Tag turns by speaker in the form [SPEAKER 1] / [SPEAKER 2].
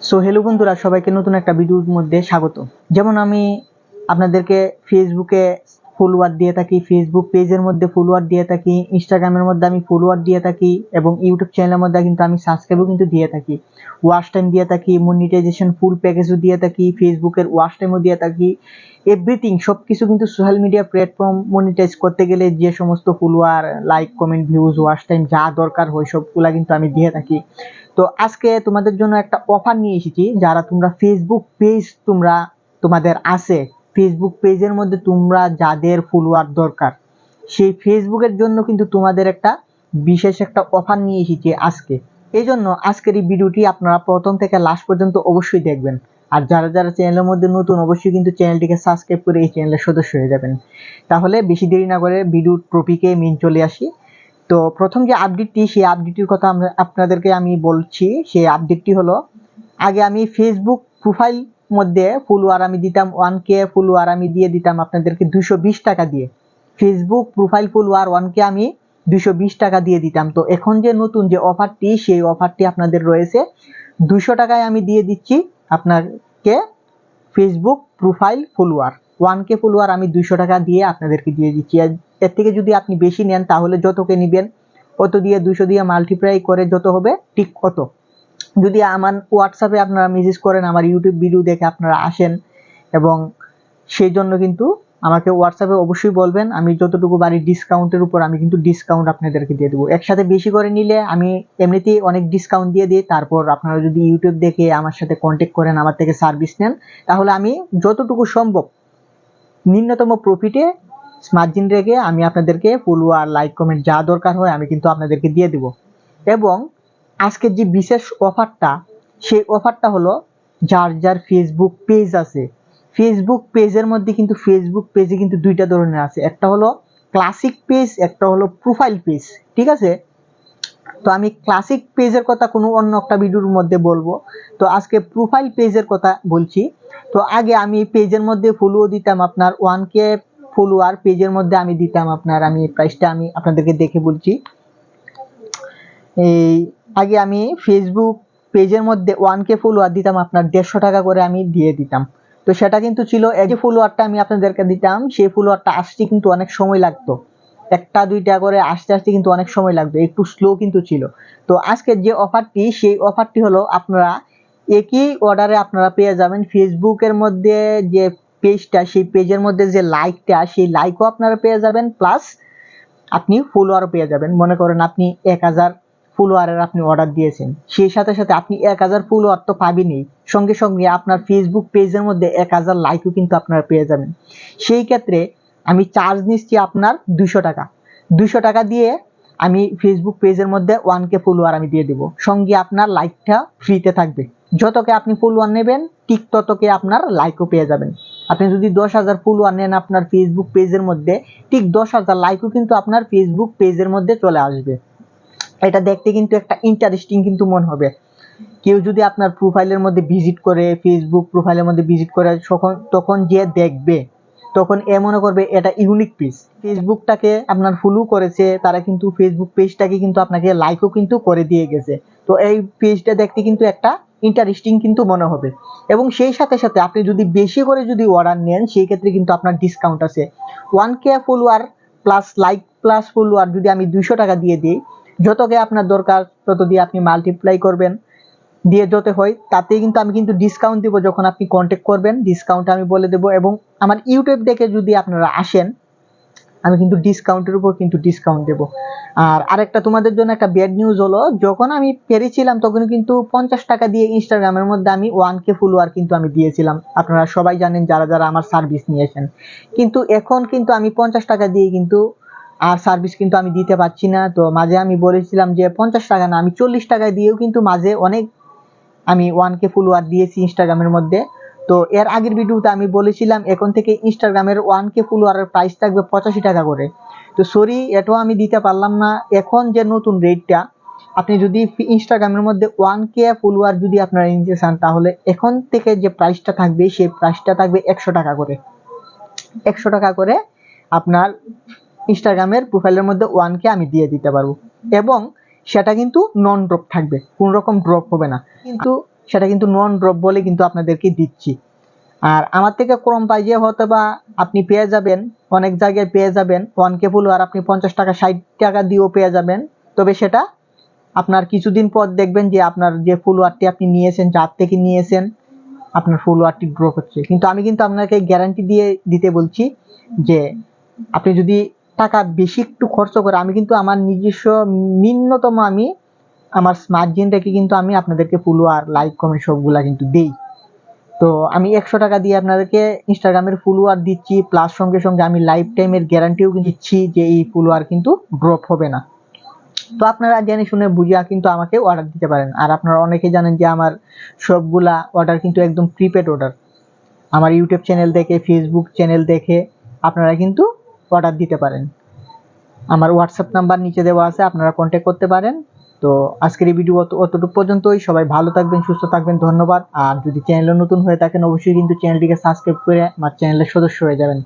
[SPEAKER 1] So hello বন্ধুরা সবাইকে নতুন একটা ভিডিওর মধ্যে স্বাগত। যেমন আমি আপনাদেরকে ফেসবুকে ফলোয়ার দিয়ে থাকি ফেসবুক পেজের মধ্যে ফলোয়ার দিয়ে থাকি ইনস্টাগ্রামের মধ্যে আমি ফলোয়ার দিয়ে থাকি এবং ইউটিউব চ্যানেলের মধ্যে কিন্তু আমি সাবস্ক্রাইবও কিন্তু দিয়ে থাকি। ওয়াচ টাইম দিয়ে থাকি মনিটাইজেশন ফুল প্যাকেজও দিয়ে থাকি ফেসবুকের ওয়াচ টাইমও দিয়ে থাকি এভরিথিং সব কিছু কিন্তু সোশ্যাল মিডিয়া প্ল্যাটফর্ম মনিটাইজ করতে গেলে যে সমস্ত follower like comment views watch time যা দরকার হয় সবগুলা কিন্তু আমি দিয়ে থাকি। তো আজকে তোমাদের জন্য একটা অফার নিয়ে এসেছি, যারা তোমরা ফেসবুক পেজ তোমরা, তোমাদের আছে ফেসবুক পেজের মধ্যে তোমরা যাদের ফলোয়ার দরকার, সেই ফেসবুকের জন্য কিন্তু তোমাদের একটা বিশেষ একটা অফার নিয়ে এসেছি আজকে। এই জন্য আজকের এই ভিডিওটি আপনারা প্রথম থেকে লাস্ট পর্যন্ত অবশ্যই দেখবেন। আর যারা যারা চ্যানেলের মধ্যে নতুন, অবশ্যই কিন্তু চ্যানেলটিকে সাবস্ক্রাইব করে এই চ্যানেলের সদস্য হয়ে যাবেন। তাহলে বেশি দেরি না করে ভিডিওর টপিকে মেন চলে আসি। তো প্রথম যে আপডেটটি সেই আপডেটটির কথা আপনাদেরকে আমি বলছি। সেই আপডেটটি হলো, আগে আমি ফেসবুক প্রোফাইল মধ্যে ফলোয়ার আমি দিতাম ওয়ান কে ফলোয়ার আমি দিয়ে দিতাম আপনাদেরকে দুশো বিশ টাকা দিয়ে। Facebook profile follower one K আমি দুশো বিশ টাকা দিয়ে দিতাম। তো এখন যে নতুন যে অফারটি সেই অফারটি আপনাদের রয়েছে। দুশো টাকায় আমি দিয়ে দিচ্ছি আপনাকে Facebook profile follower one K follower আমি দুশো টাকা দিয়ে আপনাদেরকে দিয়ে দিচ্ছি। এর থেকে যদি আপনি বেশি নেন, তাহলে যতকে নেবেন, অত দিয়ে দুশো দিয়ে মাল্টিপ্লাই করে যত হবে ঠিক অত। যদি আমার হোয়াটসঅ্যাপে আপনারা মেসেজ করেন, আমার ইউটিউব ভিডিও দেখে আপনারা আসেন এবং সেই জন্য কিন্তু আমাকে হোয়াটসঅ্যাপে অবশ্যই বলবেন। আমি যতটুকু বাড়ি ডিসকাউন্টের উপর আমি কিন্তু ডিসকাউন্ট আপনাদেরকে দিয়ে দেবো। একসাথে বেশি করে নিলে আমি এমনিতেই অনেক ডিসকাউন্ট দিয়ে দিই। তারপর আপনারা যদি ইউটিউব দেখে আমার সাথে কন্ট্যাক্ট করেন, আমার থেকে সার্ভিস নেন, তাহলে আমি যতটুকু সম্ভব ন্যূনতম প্রফিটে মার্জিন রেখে আমি আপনাদেরকে ফলোয়ার লাইক কমেন্ট যা দরকার হয় আমি কিন্তু আপনাদেরকে দিয়ে দেবো। এবং আজকের যে বিশেষ অফারটা, সেই অফারটা হলো যার যার ফেসবুক পেজ আছে। ফেসবুক পেজের মধ্যে কিন্তু ফেসবুক পেজে কিন্তু দুইটা ধরনের আছে। একটা হলো ক্লাসিক পেজ একটা হলো প্রোফাইল পেজ ঠিক আছে? তো আমি ক্লাসিক পেজের কথা কোনো অন্য একটা ভিডিওর মধ্যে বলব। তো আজকে প্রোফাইল পেজের কথা বলছি। তো আগে আমি পেজের মধ্যে ফলো দিতাম আপনার ওয়ান কে ফলোয়ার পেজের মধ্যে আমি দিতাম আপনার, আমি প্রাইসটা আমি আপনাদেরকে দেখে বলছি। এই আগে আমি ফেসবুক পেজের মধ্যে ওয়ান কে ফলোয়ার দিতাম, আপনার দেড়শো টাকা করে আমি দিয়ে দিতাম। তো সেটা কিন্তু ছিল এই যে ফলোয়ারটা আমি আপনাদেরকে দিতাম, সেই ফলোয়ারটা আসতে কিন্তু অনেক সময় লাগতো। একটা, দুইটা করে আসতে আসতে কিন্তু অনেক সময় লাগবে একটু স্লো কিন্তু ছিল। তো আজকের যে অফারটি সেই অফারটি হলো আপনারা একই অর্ডারে আপনারা পেয়ে যাবেন। ফেসবুকের মধ্যে যে পেজটা সেই পেজের মধ্যে যে লাইকটা সেই লাইকও আপনারা পেয়ে যাবেন প্লাস আপনি ফলোয়ারও পেয়ে যাবেন। মনে করেন আপনি এক হাজার ফলোয়ারের আপনি অর্ডার দিয়েছেন। সেই সাথে সাথে আপনি এক হাজার ফলোয়ার তো পাবেনই। সঙ্গে সঙ্গে আপনার ফেসবুক পেজের মধ্যে এক হাজার লাইকও কিন্তু আপনারা পেয়ে যাবেন। সেই ক্ষেত্রে আমি চার্জ নিচ্ছি আপনার দুশো টাকা। দুশো টাকা দিয়ে আমি ফেসবুক পেজের মধ্যে ওয়ান কে ফলোয়ার আমি দিয়ে দেবো। সঙ্গে আপনার লাইকটা ফ্রিতে থাকবে। যতকে আপনি ফলোয়ার নেবেন, ঠিক ততকে আপনার লাইকও পেয়ে যাবেন। আপনি যদি দশ হাজার ফলোয়ার নেন আপনার ফেসবুক পেজের মধ্যে, ঠিক দশ হাজার লাইকও কিন্তু আপনার ফেসবুক পেজের মধ্যে চলে আসবে। এটা দেখতে কিন্তু একটা ইন্টারেস্টিং কিন্তু মনে হবে। কেউ যদি আপনার প্রোফাইলের মধ্যে ভিজিট করে ফেসবুক প্রোফাইলের মধ্যে ভিজিট করে তখন তখন যে দেখবে, তখন এ মনে করবে এটা ইউনিক পেজ ফেসবুকটাকে আপনার ফলো করেছে, তারা কিন্তু ফেসবুক পেজটাকে কিন্তু আপনাকে লাইকও কিন্তু করে দিয়ে গেছে। তো এই পেজটা দেখতে কিন্তু একটা ইন্টারেস্টিং কিন্তু মনে হবে। এবং সেই সাথে সাথে আপনি যদি বেশি করে যদি অর্ডার নেন, সেই ক্ষেত্রে কিন্তু আপনার ডিসকাউন্ট আছে। One K follower plus like plus follower যদি আমি দুইশো টাকা দিয়ে দিই যতকে আপনার দরকার, তত দিয়ে আপনি মাল্টিপ্লাই করবেন। দিয়ে যত হয় তাতে কিন্তু আমি কিন্তু ডিসকাউন্ট দিব যখন আপনি কন্ট্যাক্ট করবেন ডিসকাউন্ট আমি বলে দেবো। এবং আমার ইউটিউব দেখে যদি আপনারা আসেন, আমি কিন্তু ডিসকাউন্টের উপর কিন্তু ডিসকাউন্ট দেবো। আর আরেকটা তোমাদের জন্য একটা ব্যাড নিউজ হলো, যখন আমি পেরেছিলাম, তখন কিন্তু পঞ্চাশ টাকা দিয়ে ইনস্টাগ্রামের মধ্যে আমি ওয়ান কে ফলোয়ার কিন্তু আমি দিয়েছিলাম। আপনারা সবাই জানেন যারা যারা আমার সার্ভিস নিয়েছেন কিন্তু এখন কিন্তু আমি পঞ্চাশ টাকা দিয়ে কিন্তু আর সার্ভিস কিন্তু আমি দিতে পারছি না। তো মাঝে আমি বলেছিলাম যে পঞ্চাশ টাকা না, আমি চল্লিশ টাকা দিয়েও কিন্তু মাঝে অনেক আমি ওয়ান কে ফলোয়ার দিয়েছি ইনস্টাগ্রামের মধ্যে। তো এর আগের ভিডিওতে আমি বলেছিলাম, এখন থেকে ইনস্টাগ্রামের ওয়ান কে ফলোয়ারের প্রাইস থাকবে পঁচাশি টাকা করে। তো সরি এটাও আমি দিতে পারলাম না। এখন যে নতুন রেটটা আপনি যদি ইনস্টাগ্রামের মধ্যে ওয়ান কে ফলোয়ার যদি আপনারা নিতে চান, তাহলে এখন থেকে যে প্রাইসটা থাকবে, সেই প্রাইসটা থাকবে একশো টাকা করে। একশো টাকা করে আপনার ইনস্টাগ্রামের প্রোফাইলের মধ্যে ওয়ান কে আমি দিয়ে দিতে পারব। এবং সেটা কিন্তু নন ড্রপ থাকবে, কোন রকম ড্রপ হবে না। কিন্তু সেটা কিন্তু নন ড্রপ বলে কিন্তু আপনাদেরকে দিচ্ছি। আর আমার থেকে কম প্রাইজে হয়তো বা আপনি পেয়ে যাবেন, অনেক জায়গায় পেয়ে যাবেন ওয়ান কে ফুল আর আপনি পঞ্চাশ টাকা, ষাট টাকা দিয়েও পেয়ে যাবেন। তবে সেটা আপনার কিছুদিন পর দেখবেন যে আপনার যে ফুলওয়ারটি আপনি নিয়েছেন, যার থেকে নিয়েছেন, আপনার ফুলওয়ারটি ড্রপ হচ্ছে। কিন্তু আমি কিন্তু আপনাকে গ্যারান্টি দিয়ে দিতে বলছি যে আপনি যদি টাকা বেশি একটু খরচ করে আমি কিন্তু আমার নিজস্ব নিম্নতম আমি আমার মার্জিন রেখে কিন্তু আমি আপনাদেরকে ফুলওয়ার লাইক কমেন্ট সবগুলা কিন্তু দেই। তো আমি একশো টাকা দিয়ে আপনাদেরকে ইনস্টাগ্রামের ফুলওয়ার দিচ্ছি প্লাস সঙ্গে সঙ্গে আমি লাইফ টাইমের গ্যারান্টিও দিচ্ছি যে এই ফুলওয়ার কিন্তু ড্রপ হবে না। তো আপনারা জেনে শুনে বুঝিয়া কিন্তু আমাকে অর্ডার দিতে পারেন। আর আপনারা অনেকে জানেন যে আমার সবগুলা অর্ডার কিন্তু একদম প্রিপেড অর্ডার আমার ইউটিউব চ্যানেল দেখে ফেসবুক চ্যানেল দেখে আপনারা কিন্তু অর্ডার দিতে পারেন। আমার হোয়াটসঅ্যাপ নাম্বার নিচে দেওয়া আছে, আপনারা কন্ট্যাক্ট করতে পারেন। তো আজকের এই ভিডিও অতটুকু পর্যন্তই। সবাই ভালো থাকবেন, সুস্থ থাকবেন, ধন্যবাদ। আর যদি চ্যানেলে নতুন হয়ে থাকেন, অবশ্যই কিন্তু চ্যানেলটিকে সাবস্ক্রাইব করে আমার চ্যানেলের সদস্য হয়ে যাবেন।